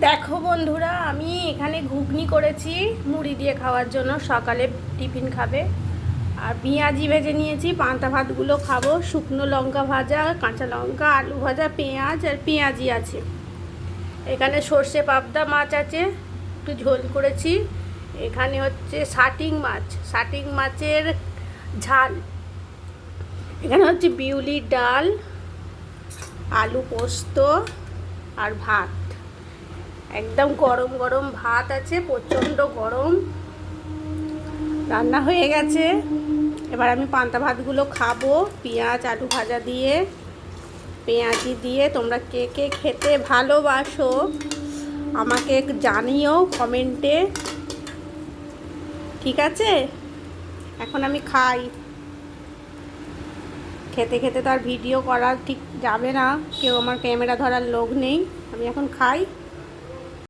দেখো বন্ধুরা, আমি এখানে ঘুগনি করেছি, মুড়ি দিয়ে খাওয়ার জন্য, সকালে টিফিন খাবে। আর পেঁয়াজি ভেজে নিয়েছি, পান্তা ভাতগুলো খাব, শুকনো লঙ্কা ভাজা, কাঁচা লঙ্কা, আলু ভাজা, পেঁয়াজ আর পেঁয়াজি আছে। এখানে সর্ষে পাবদা মাছ আছে, একটু ঝোল করেছি। এখানে হচ্ছে শাটিং মাছ শাটিং মাছের ঝাল। এখানে হচ্ছে বিউলির ডাল, আলু পোস্ত আর ভাত। একদম গরম গরম ভাত আছে, প্রচণ্ড গরম। রান্না হয়ে গেছে। এবার আমি পান্তা ভাতগুলো খাব, পেঁয়াজ, আলু ভাজা দিয়ে। পেঁয়াজি দিয়ে তোমরা কে কে খেতে ভালোবাসো, আমাকে জানিও কমেন্টে। ঠিক আছে? এখন আমি খাই। খেতে খেতে তো আর ভিডিও করা ঠিক যাবে না। কেউ আমার ক্যামেরা ধরার লোক নেই। আমি এখন খাই।